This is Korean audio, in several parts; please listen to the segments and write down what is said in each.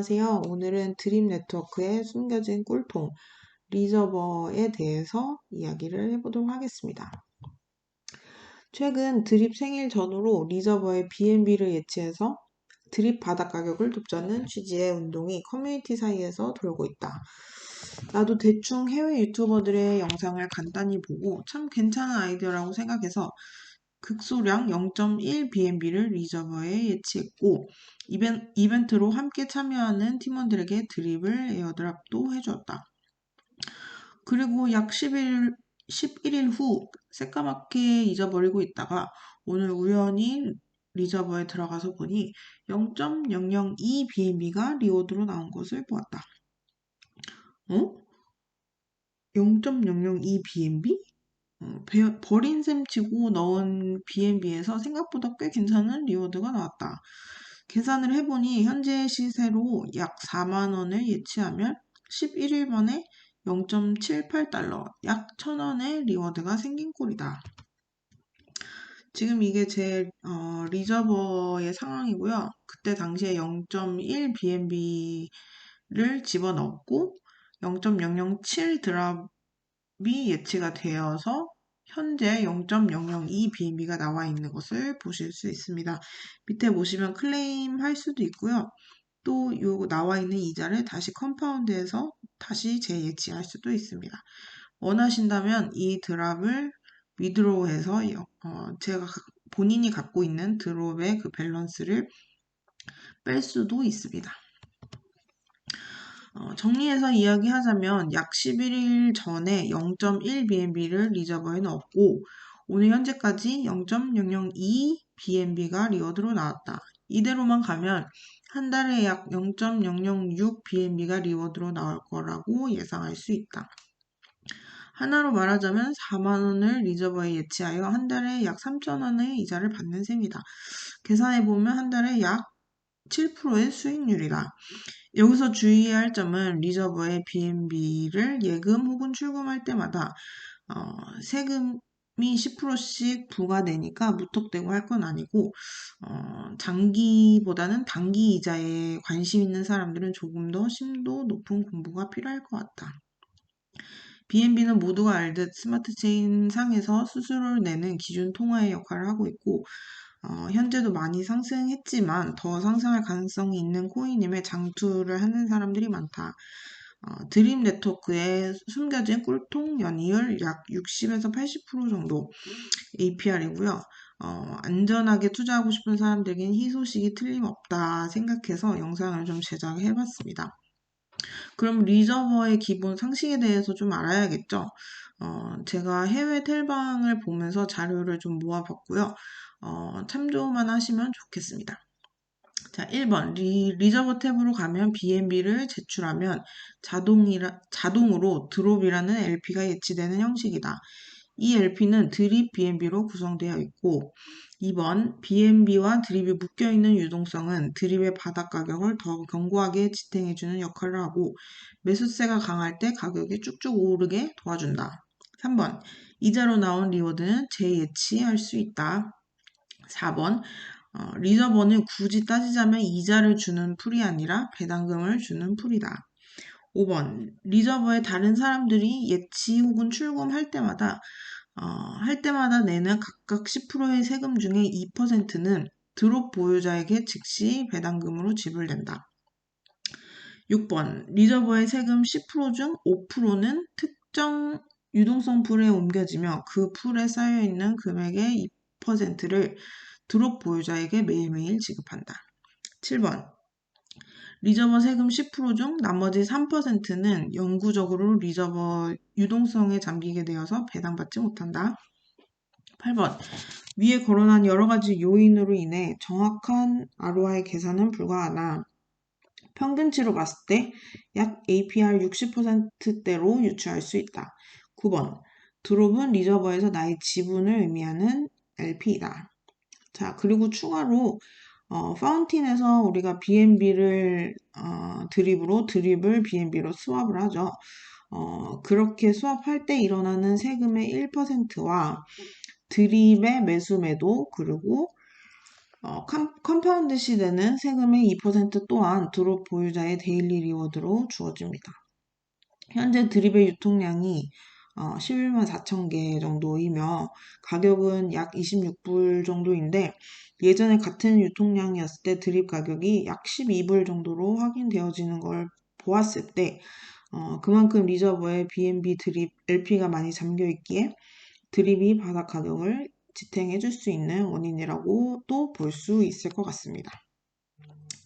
안녕하세요. 오늘은 드림 네트워크의 숨겨진 꿀통 리저버에 대해서 이야기를 해보도록 하겠습니다. 최근 드립 생일 전후로 리저버의 BNB를 예치해서 드립 바닥 가격을 돕자는 취지의 운동이 커뮤니티 사이에서 돌고 있다. 나도 대충 해외 유튜버들의 영상을 간단히 보고 참 괜찮은 아이디어라고 생각해서 극소량 0.1 BNB를 리저버에 예치했고 이벤, 이벤 트로 함께 참여하는 팀원들에게 드립을 에어드랍도 해주었다. 그리고 약 11일, 11일 후 새까맣게 잊어버리고 있다가 오늘 우연히 리저버에 들어가서 보니 0.002 BNB가 리워드로 나온 것을 보았다. 어? 0.002 BNB? 어, 버린 셈 치고 넣은 BNB에서 생각보다 꽤 괜찮은 리워드가 나왔다. 계산을 해보니 현재 시세로 약 4만원을 예치하면 11일 만에 0.78달러, 약 1000원의 리워드가 생긴 꼴이다. 지금 이게 제 어, 리저버의 상황이고요. 그때 당시에 0.1 BNB를 집어넣고 0.007 드랍 이 예치가 되어서 현재 0.002 BNB가 나와 있는 것을 보실 수 있습니다. 밑에 보시면 클레임 할 수도 있고요. 또요 나와 있는 이자를 다시 컴파운드해서 다시 재예치할 수도 있습니다. 원하신다면 이 드랍을 위드로우해서 어, 제가 본인이 갖고 있는 드롭의 그 밸런스를 뺄 수도 있습니다. 어, 정리해서 이야기하자면 약 11일 전에 0.1 BNB를 리저버에 넣었고 오늘 현재까지 0.002 BNB가 리워드로 나왔다. 이대로만 가면 한 달에 약 0.006 BNB가 리워드로 나올 거라고 예상할 수 있다. 하나로 말하자면 4만원을 리저버에 예치하여 한 달에 약 3천원의 이자를 받는 셈이다. 계산해보면 한 달에 약 7%의 수익률이다. 여기서 주의할 점은 리저버의 BNB를 예금 혹은 출금할 때마다 어, 세금이 10%씩 부과되니까 무턱대고 할 건 아니고 어, 장기보다는 단기 이자에 관심 있는 사람들은 조금 더 심도 높은 공부가 필요할 것 같다. BNB는 모두가 알듯 스마트 체인 상에서 수수료를 내는 기준 통화의 역할을 하고 있고 어, 현재도 많이 상승했지만 더 상승할 가능성이 있는 코인임에 장투를 하는 사람들이 많다. 어, 드림 네트워크의 숨겨진 꿀통 연이율 약 60에서 80% 정도 APR이고요. 어, 안전하게 투자하고 싶은 사람들에겐 희소식이 틀림없다 생각해서 영상을 좀 제작해 봤습니다. 그럼 리저버의 기본 상식에 대해서 좀 알아야겠죠? 어, 제가 해외 텔방을 보면서 자료를 좀 모아봤고요. 어, 참조만 하시면 좋겠습니다. 자, 1번. 리, 리저버 탭으로 가면 BNB를 제출하면 자동이라, 자동으로 드롭이라는 LP가 예치되는 형식이다. 이 LP는 드립 BNB로 구성되어 있고 2번 BNB와 드립이 묶여있는 유동성은 드립의 바닥 가격을 더 견고하게 지탱해주는 역할을 하고 매수세가 강할 때 가격이 쭉쭉 오르게 도와준다. 3번 이자로 나온 리워드는 재예치할 수 있다. 4번 어, 리저버는 굳이 따지자면 이자를 주는 풀이 아니라 배당금을 주는 풀이다. 5번 리저버에 다른 사람들이 예치 혹은 출금할 때마다 어, 할 때마다 내는 각각 10%의 세금 중에 2%는 드롭 보유자에게 즉시 배당금으로 지불된다. 6번 리저버의 세금 10%중 5%는 특정 유동성 풀에 옮겨지며 그 풀에 쌓여있는 금액의 2%를 드롭 보유자에게 매일매일 지급한다. 7번. 리저버 세금 10%중 나머지 3%는 영구적으로 리저버 유동성에 잠기게 되어서 배당받지 못한다. 8번. 위에 거론한 여러 가지 요인으로 인해 정확한 ROI 계산은 불가하나 평균치로 봤을 때 약 APR 60%대로 유추할 수 있다. 9번. 드롭은 리저버에서 나의 지분을 의미하는 LP이다. 자, 그리고 추가로 어, 파운틴에서 우리가 BNB를 어, 드립으로 드립을 BNB로 스왑을 하죠. 어, 그렇게 스왑할 때 일어나는 세금의 1%와 드립의 매수 매도 그리고 어, 컴파운드 시되는 세금의 2% 또한 드롭 보유자의 데일리 리워드로 주어집니다. 현재 드립의 유통량이 어, 11만 4천 개 정도이며 가격은 약 26불 정도인데 예전에 같은 유통량이었을 때 드립 가격이 약 12불 정도로 확인되어지는 걸 보았을 때 어, 그만큼 리저버에 BNB 드립 LP가 많이 잠겨 있기에 드립이 바닥 가격을 지탱해 줄 수 있는 원인이라고 또 볼 수 있을 것 같습니다.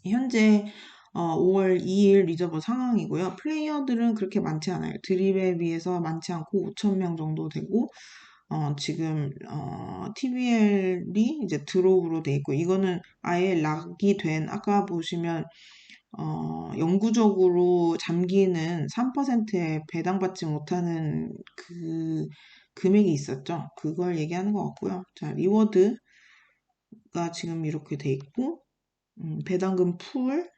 현재 어, 5월 2일 리저버 상황이고요. 플레이어들은 그렇게 많지 않아요. 드립에 비해서 많지 않고 5천명 정도 되고 어, 지금 어, TBL이 이제 드롭으로 돼 있고 이거는 아예 락이 된 아까 보시면 어, 영구적으로 잠기는 3%에 배당받지 못하는 그 금액이 있었죠. 그걸 얘기하는 것 같고요. 자, 리워드가 지금 이렇게 돼 있고 음, 배당금 풀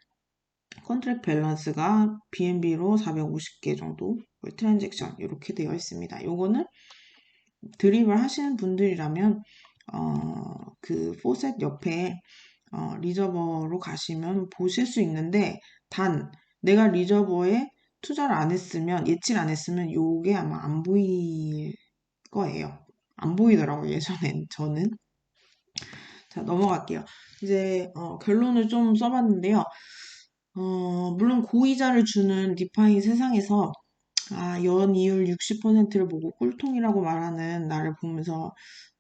컨트랙 밸런스가 BNB로 450개 정도 트랜잭션 이렇게 되어 있습니다. 요거는 드립을 하시는 분들이라면 어, 그 포셋 옆에 어, 리저버로 가시면 보실 수 있는데 단 내가 리저버에 투자를 안 했으면 예치를 안 했으면 요게 아마 안 보일 거예요. 안 보이더라고요 예전엔 저는 자 넘어갈게요. 이제 어, 결론을 좀 써봤는데요. 어, 물론 고이자를 주는 디파이 세상에서 아, 연이율 60%를 보고 꿀통이라고 말하는 나를 보면서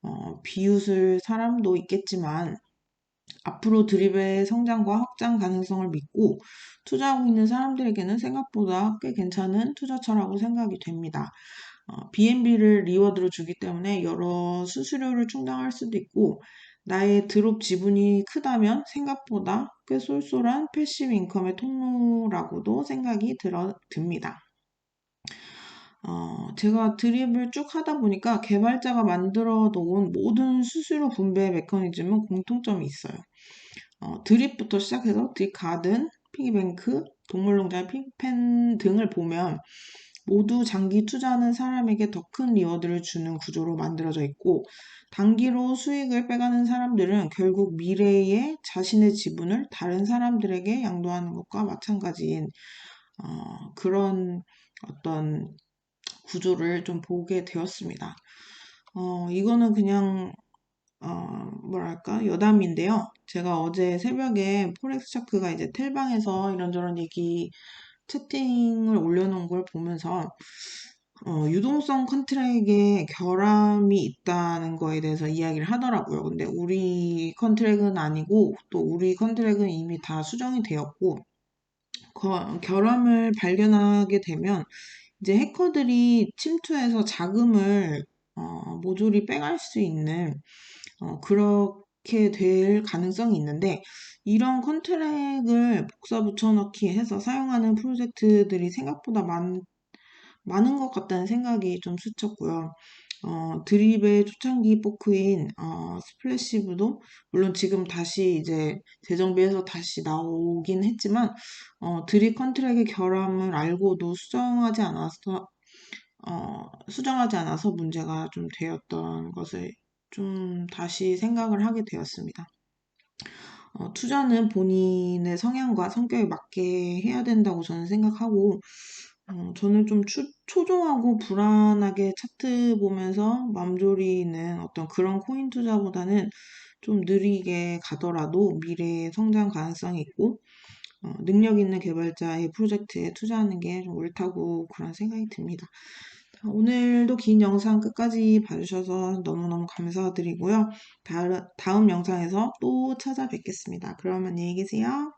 어, 비웃을 사람도 있겠지만 앞으로 드립의 성장과 확장 가능성을 믿고 투자하고 있는 사람들에게는 생각보다 꽤 괜찮은 투자처라고 생각이 됩니다. 어, BNB를 리워드로 주기 때문에 여러 수수료를 충당할 수도 있고 나의 드롭 지분이 크다면 생각보다 꽤 쏠쏠한 패시브 인컴의 통로라고도 생각이 들어 듭니다. 어, 제가 드립을 쭉 하다 보니까 개발자가 만들어 놓은 모든 수수료 분배 메커니즘은 공통점이 있어요. 어, 드립부터 시작해서 드립 가든, 피기뱅크, 동물농장, 픽펜 등을 보면 모두 장기 투자하는 사람에게 더 큰 리워드를 주는 구조로 만들어져 있고 단기로 수익을 빼가는 사람들은 결국 미래에 자신의 지분을 다른 사람들에게 양도하는 것과 마찬가지인 어, 그런 어떤 구조를 좀 보게 되었습니다. 어, 이거는 그냥 어, 뭐랄까 여담인데요. 제가 어제 새벽에 포렉스 차크가 이제 텔방에서 이런저런 얘기 채팅을 올려놓은 걸 보면서 어, 유동성 컨트랙에 결함이 있다는 거에 대해서 이야기를 하더라고요. 근데 우리 컨트랙은 아니고 또 우리 컨트랙은 이미 다 수정이 되었고 거, 결함을 발견하게 되면 이제 해커들이 침투해서 자금을 어, 모조리 빼갈 수 있는 어, 그 렇게 될 가능성이 있는데 이런 컨트랙을 복사 붙여넣기 해서 사용하는 프로젝트들이 생각보다 많, 많은 것 같다는 생각이 좀 스쳤고요. 어, 드립의 초창기 포크인 어, 스플래시브도 물론 지금 다시 이제 재정비해서 다시 나오긴 했지만 어, 드립 컨트랙의 결함을 알고도 수정하지 않아서 어, 수정하지 않아서 문제가 좀 되었던 것을 좀 다시 생각을 하게 되었습니다. 어, 투자는 본인의 성향과 성격에 맞게 해야 된다고 저는 생각하고 어, 저는 좀 추, 초조하고 불안하게 차트 보면서 맘졸이는 어떤 그런 코인 투자보다는 좀 느리게 가더라도 미래에 성장 가능성이 있고 어, 능력 있는 개발자의 프로젝트에 투자하는 게 좀 옳다고 그런 생각이 듭니다. 오늘도 긴 영상 끝까지 봐주셔서 너무너무 감사드리고요. 다음 영상에서 또 찾아뵙겠습니다. 그럼 안녕히 계세요.